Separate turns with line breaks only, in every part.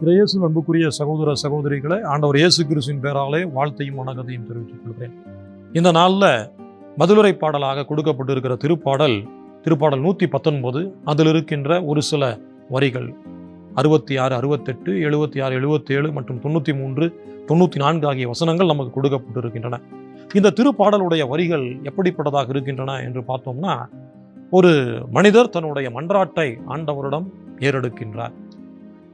இறையேசு அன்புக்குரிய சகோதர சகோதரிகளை ஆண்டவர் இயேசு கிறிஸ்துவின் பேராலே வாழ்த்தையும் வணக்கத்தையும் தெரிவித்துக் கொள்கிறேன் இந்த நாளில் மதுரை பாடலாக கொடுக்கப்பட்டிருக்கிற திருப்பாடல் திருப்பாடல் நூற்றி பத்தொன்பது அதில் இருக்கின்ற ஒரு சில வரிகள். அறுபத்தி ஆறு அறுபத்தெட்டு எழுபத்தி ஆறு எழுபத்தேழு மற்றும் தொண்ணூற்றி மூன்று தொண்ணூற்றி நான்கு ஆகிய வசனங்கள் நமக்கு கொடுக்கப்பட்டிருக்கின்றன. இந்த திருப்பாடலுடைய வரிகள் எப்படிப்பட்டதாக இருக்கின்றன என்று பார்த்தோம்னா ஒரு மனிதர் தன்னுடைய மன்றாட்டை ஆண்டவரிடம் ஏறெடுக்கின்றார்.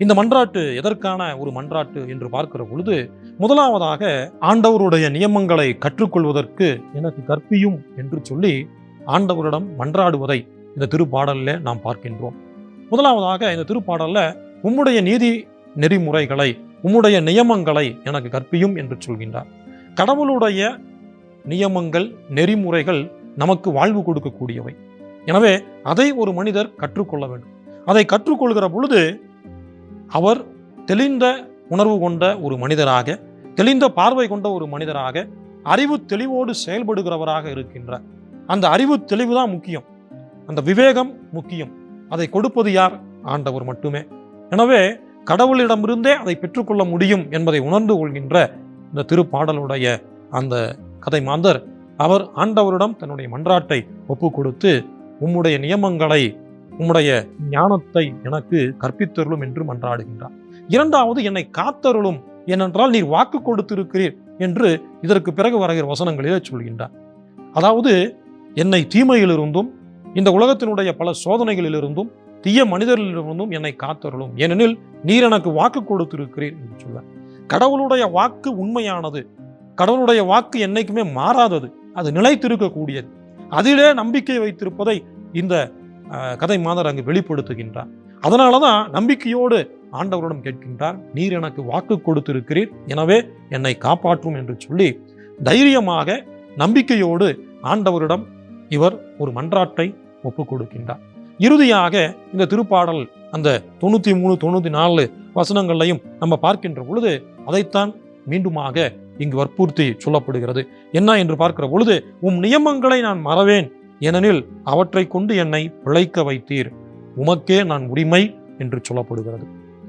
இந்த மன்றாட்டு எதற்கான ஒரு மன்றாட்டு என்று பார்க்கிற பொழுது முதலாவதாக ஆண்டவருடைய நியமங்களை கற்றுக்கொள்வதற்கு எனக்கு கற்பியும் என்று சொல்லி ஆண்டவரிடம் மன்றாடுவதை இந்த திருப்பாடலில் நாம் பார்க்கின்றோம். முதலாவதாக இந்த திருப்பாடலில் உம்முடைய நீதி நெறிமுறைகளை உம்முடைய நியமங்களை எனக்கு கற்பியும் என்று சொல்கின்றார். கடவுளுடைய நியமங்கள் நெறிமுறைகள் நமக்கு வாழ்வு கொடுக்கக்கூடியவை. எனவே அதை ஒரு மனிதர் கற்றுக்கொள்ள வேண்டும். அதை கற்றுக்கொள்கிற பொழுது அவர் தெளிந்த உணர்வு கொண்ட ஒரு மனிதராக தெளிந்த பார்வை கொண்ட ஒரு மனிதராக அறிவு தெளிவோடு செயல்படுகிறவராக இருக்கின்றார். அந்த அறிவு தெளிவு தான் முக்கியம். அந்த விவேகம் முக்கியம். அதை கொடுப்பது யார்? ஆண்டவர் மட்டுமே. எனவே கடவுளிடமிருந்தே அதை பெற்றுக்கொள்ள முடியும் என்பதை உணர்ந்து கொள்கின்ற இந்த திருப்பாடலுடைய அந்த கதை மாந்தர் அவர் ஆண்டவரிடம் தன்னுடைய மன்றாட்டை ஒப்பு கொடுத்து உம்முடைய நியமங்களை உம்முடைய ஞானத்தை எனக்கு கற்பித்தருளும் என்று மன்றாடுகின்றார் இரண்டாவது என்னை காத்தருளும் ஏனென்றால் நீர் வாக்கு கொடுத்திருக்கிறீர் என்று இதற்கு பிறகு வருகிற வசனங்களிலே சொல்கின்றார். அதாவது என்னை தீமையிலிருந்தும் இந்த உலகத்தினுடைய பல சோதனைகளிலிருந்தும் தீய மனிதர்களிலிருந்தும் என்னை காத்தருளும். ஏனெனில் நீர் எனக்கு வாக்கு கொடுத்திருக்கிறீர் என்று சொல்ல கடவுளுடைய வாக்கு உண்மையானது. கடவுளுடைய வாக்கு என்னைக்குமே மாறாதது. அது நிலைத்திருக்கக்கூடியது. அதிலே நம்பிக்கை வைத்திருப்பதை இந்த கதை மாதர் அங்கு வெளிப்படுத்துகின்றார். அதனால தான் நம்பிக்கையோடு ஆண்டவரிடம் கேட்கின்றார் நீர் எனக்கு வாக்கு கொடுத்திருக்கிறீர் எனவே என்னை காப்பாற்றும் என்று சொல்லி தைரியமாக நம்பிக்கையோடு ஆண்டவரிடம் இவர் ஒரு மன்றாட்டை ஒப்புக் கொடுக்கின்றார் இறுதியாக இந்த திருப்பாடல் அந்த தொண்ணூற்றி மூணு தொண்ணூற்றி நாலு வசனங்களையும் நம்ம பார்க்கின்ற பொழுது அதைத்தான் மீண்டுமாக இங்கு வற்புறுத்தி சொல்லப்படுகிறது. என்ன? என்று பார்க்கிற பொழுது உம் நியமங்களை நான் மறவேன் ஏனெனில் அவற்றை கொண்டு என்னை பிழைக்க வைத்தீர். உமக்கே நான் உரிமை என்று சொல்லப்படுகிறது.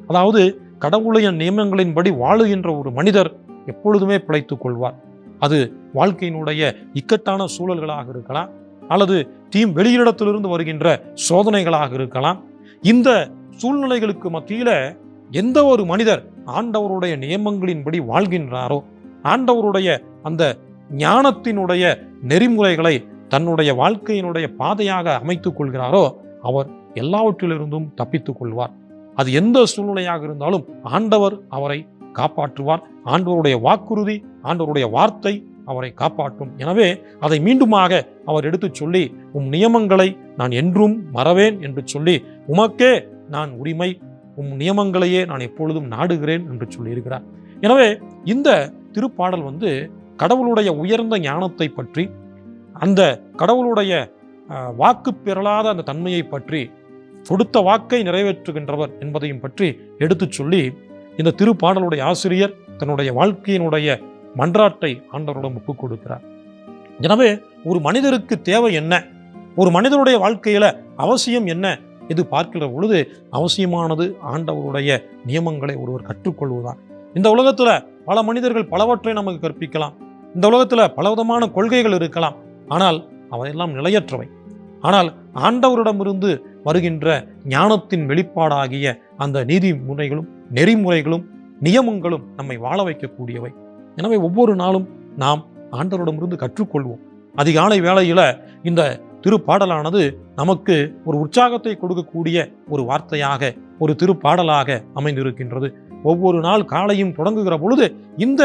அதாவது கடவுளைய நியமங்களின்படி வாழுகின்ற ஒரு மனிதர் எப்பொழுதுமே பிழைத்துக் கொள்வார். அது வாழ்க்கையினுடைய இக்கட்டான சூழல்களாக இருக்கலாம் அல்லது தீம் வெளியிடத்திலிருந்து வருகின்ற சோதனைகளாக இருக்கலாம். இந்த சூழ்நிலைகளுக்கு மத்தியில் எந்த ஒரு மனிதர் ஆண்டவருடைய நியமங்களின்படி வாழ்கின்றாரோ ஆண்டவருடைய அந்த ஞானத்தினுடைய நெறிமுறைகளை தன்னுடைய வாழ்க்கையினுடைய பாதையாக அமைத்துக் கொள்கிறாரோ அவர் எல்லாவற்றிலிருந்தும் தப்பித்துக் கொள்வார். அது எந்த சூழ்நிலையாக இருந்தாலும் ஆண்டவர் அவரை காப்பாற்றுவார். ஆண்டவருடைய வாக்குறுதி ஆண்டவருடைய வார்த்தை அவரை காப்பாற்றும். எனவே அதை மீண்டுமாக அவர் எடுத்துச் சொல்லி உம் நியமங்களை நான் என்றும் மறவேன் என்று சொல்லி உமக்கே நான் உரிமை உம் நியமங்களையே நான் எப்பொழுதும் நாடுகிறேன் என்று சொல்லியிருக்கிறார். எனவே இந்த திருப்பாடல் வந்து கடவுளுடைய உயர்ந்த ஞானத்தை பற்றி அந்த கடவுளுடைய வாக்கு பெறலாத அந்த தன்மையை பற்றி கொடுத்த வாக்கை நிறைவேற்றுகின்றவர் என்பதையும் பற்றி எடுத்துச் சொல்லி இந்த திருப்பாடலுடைய ஆசிரியர் தன்னுடைய வாழ்க்கையினுடைய மன்றாட்டை ஆண்டவரிடம் ஒப்புக் கொடுக்கிறார். எனவே ஒரு மனிதருக்கு தேவை என்ன? ஒரு மனிதனுடைய வாழ்க்கையில் அவசியம் என்ன? இது பார்க்கிற பொழுது அவசியமானது ஆண்டவருடைய நியமங்களை ஒருவர் கற்றுக்கொள்வதுதான். இந்த உலகத்தில் பல மனிதர்கள் பலவற்றை நமக்கு கற்பிக்கலாம். இந்த உலகத்தில் பலவிதமான கொள்கைகள் இருக்கலாம். ஆனால் அவையெல்லாம் நிலையற்றவை. ஆனால் ஆண்டவரிடமிருந்து வருகின்ற ஞானத்தின் வெளிப்பாடாகிய அந்த நீதி முறைகளும் நெறிமுறைகளும் நியமங்களும் நம்மை வாழ வைக்கக்கூடியவை. எனவே ஒவ்வொரு நாளும் நாம் ஆண்டவரிடமிருந்து கற்றுக்கொள்வோம். அதிகாலை வேளையில் இந்த திருப்பாடலானது நமக்கு ஒரு உற்சாகத்தை கொடுக்கக்கூடிய ஒரு வார்த்தையாக ஒரு திருப்பாடலாக அமைந்திருக்கின்றது. ஒவ்வொரு நாள் காலையும் தொடங்குகிற பொழுது இந்த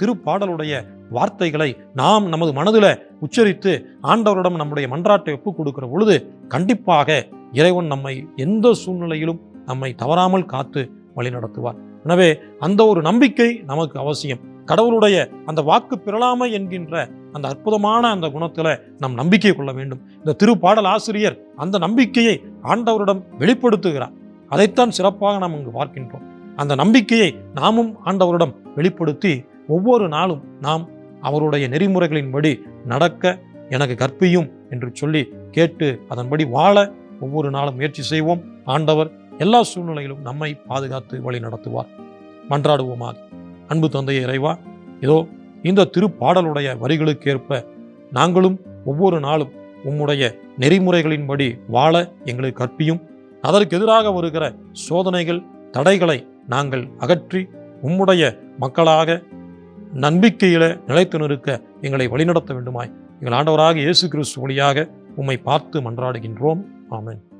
திருப்பாடலுடைய வார்த்தைகளை நாம் நமது மனதில் உச்சரித்து ஆண்டவரிடம் நம்முடைய மன்றாட்டை ஒப்புக் கொடுக்கிற பொழுது கண்டிப்பாக இறைவன் நம்மை எந்த சூழ்நிலையிலும் நம்மை தவறாமல் காத்து வழிநடத்துவார். எனவே அந்த ஒரு நம்பிக்கை நமக்கு அவசியம். கடவுளுடைய அந்த வாக்கு பிறலாமை என்கின்ற அந்த அற்புதமான அந்த குணத்தில் நம் நம்பிக்கை கொள்ள வேண்டும். இந்த திருப்பாடல் ஆசிரியர் அந்த நம்பிக்கையை ஆண்டவரிடம் வெளிப்படுத்துகிறார். அதைத்தான் சிறப்பாக நாம் இங்கு பார்க்கின்றோம். அந்த நம்பிக்கையை நாமும் ஆண்டவரிடம் வெளிப்படுத்தி ஒவ்வொரு நாளும் நாம் அவருடைய நெறிமுறைகளின்படி நடக்க எனக்கு கற்பியும் என்று சொல்லி கேட்டு அதன்படி வாழ ஒவ்வொரு நாளும் முயற்சி செய்வோம். ஆண்டவர் எல்லா சூழ்நிலையிலும் நம்மை பாதுகாத்து வழி நடத்துவார். மன்றாடுவோமாக. அன்பு தந்தையை இறைவா இதோ இந்த திருப்பாடலுடைய வரிகளுக்கேற்ப நாங்களும் ஒவ்வொரு நாளும் உம்முடைய நெறிமுறைகளின்படி வாழ எங்களுக்கு கற்பியும் அதற்கு எதிராக வருகிற சோதனைகள் தடைகளை நாங்கள் அகற்றி உம்முடைய மக்களாக நம்பிக்கையில நிலைத்து நிற்க எங்களை வழிநடத்த வேண்டுமாய். எங்கள் ஆண்டவராக இயேசு கிறிஸ்து வழியாக உம்மை பார்த்து மன்றாடுகின்றோம். ஆமேன்.